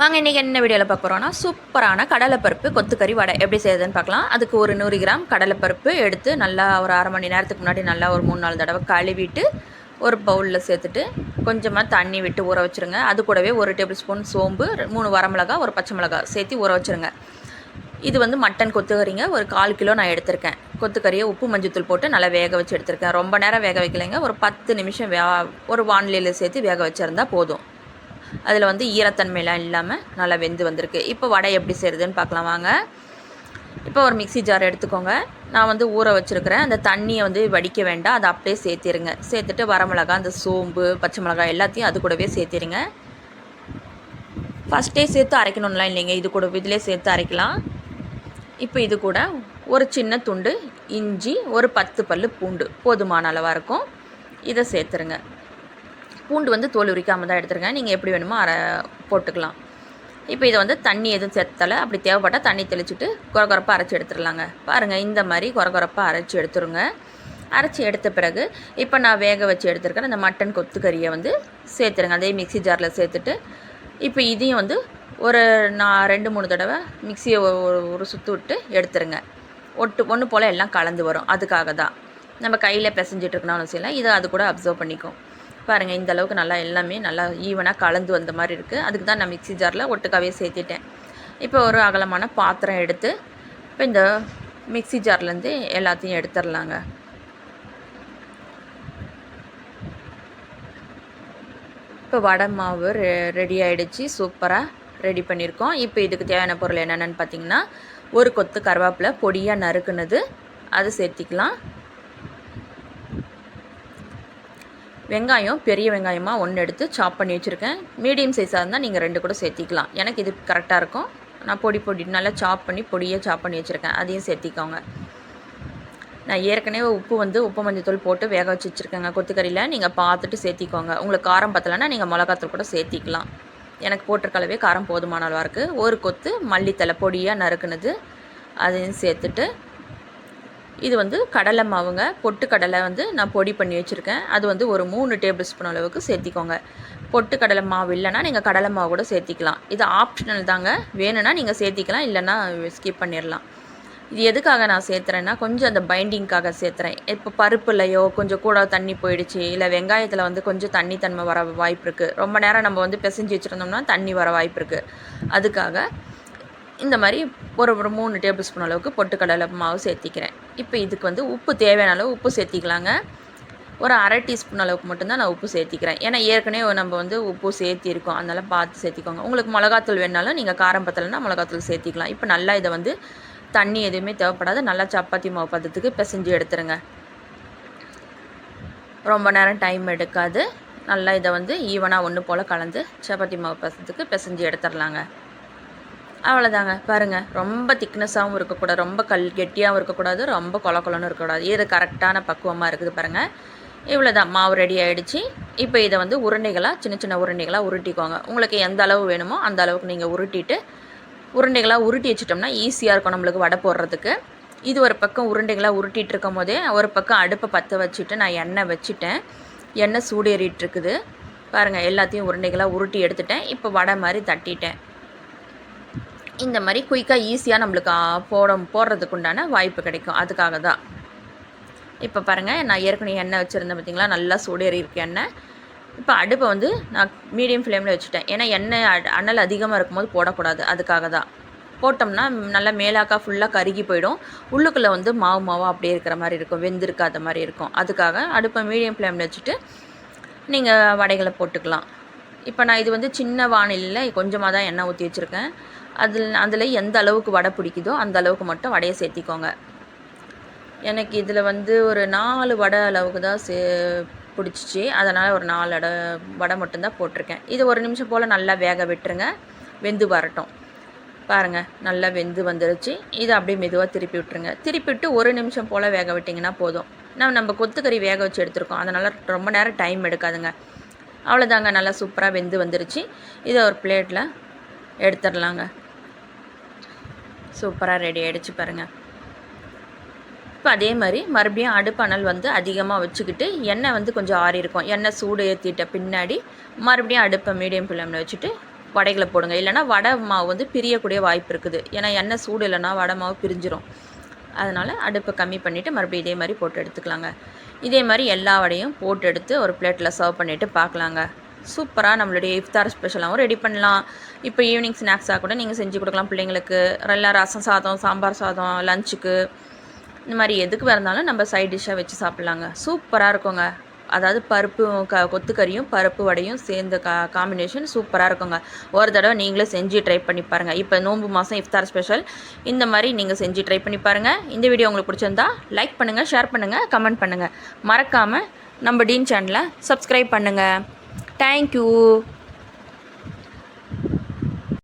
வாங்க இன்றைக்கி என்ன வீடியோவில் பார்க்க போகிறோன்னா சூப்பரான கடலைப்பருப்பு கொத்துக்கறி வடை. எப்படி செய்யுதுன்னு பார்க்கலாம். அதுக்கு ஒரு நூறு கிராம் கடலைப்பருப்பு எடுத்து நல்லா ஒரு அரை மணி நேரத்துக்கு முன்னாடி நல்லா ஒரு மூணு நாலு தடவை கழுவிட்டு ஒரு பவுலில் சேர்த்துட்டு கொஞ்சமாக தண்ணி விட்டு ஊற வச்சுருங்க. அது கூடவே ஒரு டேபிள் ஸ்பூன் சோம்பு மூணு வரமிளகா ஒரு பச்சை மிளகா சேர்த்து ஊற வச்சுருங்க. இது வந்து மட்டன் கொத்துக்கறிங்க. ஒரு கால் கிலோ நான் எடுத்திருக்கேன். கொத்துக்கறியை உப்பு மஞ்சத்தூள் போட்டு நல்லா வேக வச்சு எடுத்திருக்கேன். ரொம்ப நேரம் வேக வைக்கலைங்க. ஒரு பத்து நிமிஷம் வே ஒரு வானிலையில் சேர்த்து வேக வச்சுருந்தா போதும். அதில் வந்து ஈரத்தன்மையெல்லாம் இல்லாமல் நல்லா வெந்து வந்திருக்கு. இப்போ வடை எப்படி செய்கிறதுன்னு பார்க்கலாம் வாங்க. இப்போ ஒரு மிக்ஸி ஜார் எடுத்துக்கோங்க. நான் வந்து ஊற வச்சுருக்கிறேன். அந்த தண்ணியை வந்து வடிக்க வேண்டாம். அதை அப்படியே சேர்த்திருங்க. சேர்த்துட்டு வரமிளகா அந்த சோம்பு பச்சை மிளகாய் எல்லாத்தையும் அது கூடவே சேர்த்திருங்க. ஃபஸ்ட்டே சேர்த்து அரைக்கணும்லாம் இல்லைங்க. இது கூட இதிலே சேர்த்து அரைக்கலாம். இப்போ இது கூட ஒரு சின்ன துண்டு இஞ்சி ஒரு பத்து பல் பூண்டு போதுமான அளவாக இருக்கும். இதை சேர்த்துருங்க. பூண்டு வந்து தோல் உரிக்காமல் தான் எடுத்துருங்க நீங்கள் எப்படி வேணுமோ அரை போட்டுக்கலாம். இப்போ இதை வந்து தண்ணி எதுவும் சேர்த்தலை. அப்படி தேவைப்பட்டால் தண்ணி தெளிச்சுட்டு குறகுறப்பாக அரைச்சி எடுத்துடலாங்க. பாருங்கள் இந்த மாதிரி குறகுறப்பாக அரைச்சி எடுத்துருங்க. அரைச்சி எடுத்த பிறகு இப்போ நான் வேக வச்சு எடுத்துருக்கேன் அந்த மட்டன் கொத்துக்கறியை வந்து சேர்த்துருங்க. அதே மிக்ஸி ஜாரில் சேர்த்துட்டு இப்போ இதையும் வந்து ஒரு நான் ரெண்டு மூணு தடவை மிக்சியை ஒரு ஒரு சுற்று விட்டு எடுத்துருங்க. ஒட்டு ஒன்று போல் எல்லாம் கலந்து வரும். அதுக்காக தான். நம்ம கையில் பிசைஞ்சிட்ருக்கணும் இருக்கணும் இல்லை. இதை அது கூட அப்சர்வ் பண்ணிக்கும். பாருங்கள் இந்த அளவுக்கு நல்லா எல்லாமே நல்லா ஈவனாக கலந்து வந்த மாதிரி இருக்குது அதுக்கு தான் நான் மிக்ஸி ஜாரில் ஒட்டுக்காவே சேர்த்திட்டேன். இப்போ ஒரு அகலமான பாத்திரம் எடுத்து இப்போ இந்த மிக்ஸி ஜார்லேருந்து எல்லாத்தையும் எடுத்துடலாங்க. இப்போ வடை மாவு ரெ ரெடி ஆகிடுச்சு சூப்பராக ரெடி பண்ணியிருக்கோம். இப்போ இதுக்கு தேவையான பொருள் என்னென்னு பார்த்தீங்கன்னா ஒரு கொத்து கருவேப்பிலை பொடியாக நறுக்குனது. அது சேர்த்திக்கலாம். வெங்காயம் பெரிய வெங்காயமாக ஒன்று எடுத்து சாப் பண்ணி வச்சுருக்கேன். மீடியம் சைஸாக இருந்தால் நீங்கள் ரெண்டு கூட சேர்த்திக்கலாம். எனக்கு இது கரெக்டாக இருக்கும். நான் பொடி பொடி நல்லா சாப் பண்ணி பொடியாக சாப் பண்ணி வச்சுருக்கேன். அதையும் சேர்த்திக்கோங்க. நான் ஏற்கனவே உப்பு வந்து உப்பு மஞ்சத்தூள் போட்டு வேக வச்சு வச்சுருக்கேங்க. கொத்துக்கறியில் நீங்கள் பார்த்துட்டு சேர்த்திக்கோங்க. உங்களுக்கு காரம் பத்தலைன்னா நீங்கள் மிளகாத்தூள் கூட சேர்த்திக்கலாம். எனக்கு போட்டிருக்கலவே காரம் போதுமான அளவாக இருக்குது ஒரு கொத்து மல்லித்தலை பொடியாக நறுக்குனது. அதையும் சேர்த்துட்டு இது வந்து கடலை மாவுங்க. பொட்டு கடலை வந்து நான் பொடி பண்ணி வச்சுருக்கேன். அது வந்து ஒரு மூணு டேபிள் ஸ்பூன் அளவுக்கு சேர்த்திக்கோங்க. பொட்டு கடலை மாவு இல்லைன்னா நீங்கள் கடலை மாவு கூட சேர்த்திக்கலாம். இது ஆப்ஷனல் தாங்க. வேணும்னா நீங்கள் சேர்த்திக்கலாம் இல்லைன்னா ஸ்கிப் பண்ணிடலாம் இது எதுக்காக நான் சேர்த்துறேன்னா கொஞ்சம் அந்த பைண்டிங்க்காக சேர்த்துறேன். இப்போ பருப்புலையோ கொஞ்சம் கூட தண்ணி போயிடுச்சு இல்லை வெங்காயத்தில் வந்து கொஞ்சம் தண்ணி தன்மை வர வாய்ப்பு இருக்குது ரொம்ப நேரம் நம்ம வந்து பிசைஞ்சு வச்சுருந்தோம்னா தண்ணி வர வாய்ப்பு இருக்குது அதுக்காக இந்த மாதிரி ஒரு ஒரு மூணு டேபிள் ஸ்பூன் அளவுக்கு பொட்டுக்கடலை மாவு சேர்த்திக்கிறேன். இப்போ இதுக்கு வந்து உப்பு தேவையான அளவு உப்பு சேர்த்திக்கலாங்க. ஒரு அரை டீஸ்பூன் அளவுக்கு மட்டும்தான் நான் உப்பு சேர்த்திக்கிறேன். ஏன்னா ஏற்கனவே நம்ம வந்து உப்பு சேர்த்திருக்கோம். அதனால் பார்த்து சேர்த்திக்கோங்க. உங்களுக்கு மிளகாத்தூள் வேணாலும் நீங்கள் காரம் பத்தலைன்னா மிளகாத்தூள் சேர்த்திக்கலாம். இப்போ நல்லா இதை வந்து தண்ணி எதுவுமே தேவைப்படாது. நல்லா சப்பாத்தி மாவு பதத்துக்கு பிசைஞ்சு எடுத்துருங்க. ரொம்ப நேரம் டைம் எடுக்காது. நல்லா இதை வந்து ஈவனாக ஒன்று போல் கலந்து சப்பாத்தி மாவு பசத்துக்கு பிசைஞ்சு எடுத்துடலாங்க அவ்வளோதாங்க பாருங்கள் ரொம்ப திக்னஸாகவும் இருக்கக்கூடாது ரொம்ப கல் கெட்டியாகவும் இருக்கக்கூடாது ரொம்ப கொல கொலன்னு இருக்கக்கூடாது. இது கரெக்டான பக்குவமாக இருக்குது பாருங்கள் இவ்வளோ தான் மாவு ரெடி ஆகிடுச்சு இப்போ இதை வந்து உருண்டைகளாக சின்ன சின்ன உருண்டைகளாக உருட்டிக்கோங்க. உங்களுக்கு எந்த அளவு வேணுமோ அந்த அளவுக்கு நீங்கள் உருட்டிட்டு உருண்டைகளாக உருட்டி வச்சிட்டோம்னா ஈஸியாக இருக்கும் நம்மளுக்கு வடை போடுறதுக்கு. இது ஒரு பக்கம் உருண்டைகளாக உருட்டிகிட்டு இருக்கும் போதே ஒரு பக்கம் அடுப்பை பற்ற வச்சுட்டு நான் எண்ணெய் வச்சுட்டேன். எண்ணெய் சூடேறிட்டு இருக்குது. பாருங்கள் எல்லாத்தையும் உருண்டைகளாக உருட்டி எடுத்துட்டேன். இப்போ வடை மாதிரி தட்டிட்டேன். இந்த மாதிரி குயிக்காக ஈஸியாக நம்மளுக்கு போட போடுறதுக்கு உண்டான வாய்ப்பு கிடைக்கும். அதுக்காக தான். இப்போ பாருங்கள் நான் ஏற்கனவே எண்ணெய் வச்சுருந்தேன் பார்த்திங்களா நல்லா சூடேறி இருக்கு எண்ணெய். இப்போ அடுப்பை வந்து நான் மீடியம் ஃப்ளேமில் வச்சுட்டேன். ஏன்னா எண்ணெய் அனல் அதிகமாக இருக்கும்போது போடக்கூடாது. அதுக்காக தான். போட்டோம்னா நல்லா மேலாக்கா ஃபுல்லாக கருகி போயிடும். உள்ளுக்குள்ளே வந்து மாவு மாவாக அப்படியே இருக்கிற மாதிரி இருக்கும். வெந்திருக்காத மாதிரி இருக்கும். அதுக்காக அடுப்பை மீடியம் ஃப்ளேமில் வச்சுட்டு நீங்கள் வடைகளை போட்டுக்கலாம். இப்போ நான் இது வந்து சின்ன வானிலையில் கொஞ்சமாக தான் எண்ணெய் ஊற்றி வச்சுருக்கேன். அதில் அதில் எந்த அளவுக்கு வடை பிடிக்குதோ அந்த அளவுக்கு மட்டும் வடையை சேர்த்திக்கோங்க. எனக்கு இதில் வந்து ஒரு நாலு வடை அளவுக்கு தான் சே பிடிச்சிச்சு. அதனால் ஒரு நாலு அடை வடை மட்டும்தான் போட்டிருக்கேன். இது ஒரு நிமிஷம் போல் நல்லா வேக விட்டுருங்க. வெந்து வரட்டும். பாருங்கள் நல்லா வெந்து வந்துருச்சு. இதை அப்படியே மெதுவாக திருப்பி விட்டுருங்க. திருப்பி விட்டு ஒரு நிமிஷம் போல் வேக விட்டிங்கன்னா போதும். நம்ம நம்ம கொத்துக்கறி வேக வச்சு எடுத்துருக்கோம். அதனால் ரொம்ப நேரம் டைம் எடுக்காதுங்க. அவ்வளோதாங்க நல்லா சூப்பராக வெந்து வந்துருச்சு. இதை ஒரு பிளேட்டில் எடுத்துடலாங்க. சூப்பராக ரெடி ஆகிடுச்சு பாருங்கள் இப்போ அதே மாதிரி மறுபடியும் அடுப்பணல் வந்து அதிகமாக வச்சுக்கிட்டு எண்ணெய் வந்து கொஞ்சம் ஆறி இருக்கும். எண்ணெய் சூடு ஏற்றிட்ட பின்னாடி மறுபடியும் அடுப்பை மீடியம் ஃப்ளேமில் வச்சுட்டு வடைகளை போடுங்க. இல்லைன்னா வடை மாவு வந்து பிரியக்கூடிய வாய்ப்பு இருக்குது. ஏன்னா எண்ணெய் சூடு இல்லைனா வடை மாவு பிரிஞ்சிரும். அதனால் அடுப்பை கம்மி பண்ணிவிட்டு மறுபடியும் இதே மாதிரி போட்டு எடுத்துக்கலாங்க. இதே மாதிரி எல்லா வடையும் போட்டு எடுத்து ஒரு பிளேட்டில் சர்வ் பண்ணிவிட்டு பார்க்கலாங்க. சூப்பராக நம்மளுடைய இஃப்தார் ஸ்பெஷலாகவும் ரெடி பண்ணலாம். இப்போ ஈவினிங் ஸ்நாக்ஸாக கூட நீங்கள் செஞ்சு கொடுக்கலாம் பிள்ளைங்களுக்கு. நல்லா ரசம் சாதம் சாம்பார் சாதம் லஞ்சுக்கு இந்த மாதிரி எதுக்கு இருந்தாலும் நம்ம சைட் டிஷ்ஷாக வச்சு சாப்பிட்லாங்க. சூப்பராக இருக்குங்க. அதாவது பருப்பு க கொத்துக்கறியும் பருப்பு வடையும் சேர்ந்த கா காம்பினேஷன் சூப்பராக இருக்குங்க. ஒரு தடவை நீங்களே செஞ்சு ட்ரை பண்ணி பாருங்கள் இப்போ நோன்பு மாதம் இஃப்தார் ஸ்பெஷல் இந்த மாதிரி நீங்கள் செஞ்சு ட்ரை பண்ணி பாருங்கள் இந்த வீடியோ உங்களுக்கு பிடிச்சிருந்தா லைக் பண்ணுங்கள் ஷேர் பண்ணுங்கள் கமெண்ட் பண்ணுங்கள் மறக்காமல் நம்ம டீன் சேனலை சப்ஸ்கிரைப் பண்ணுங்கள் தேங்க்யூ